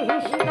Krishna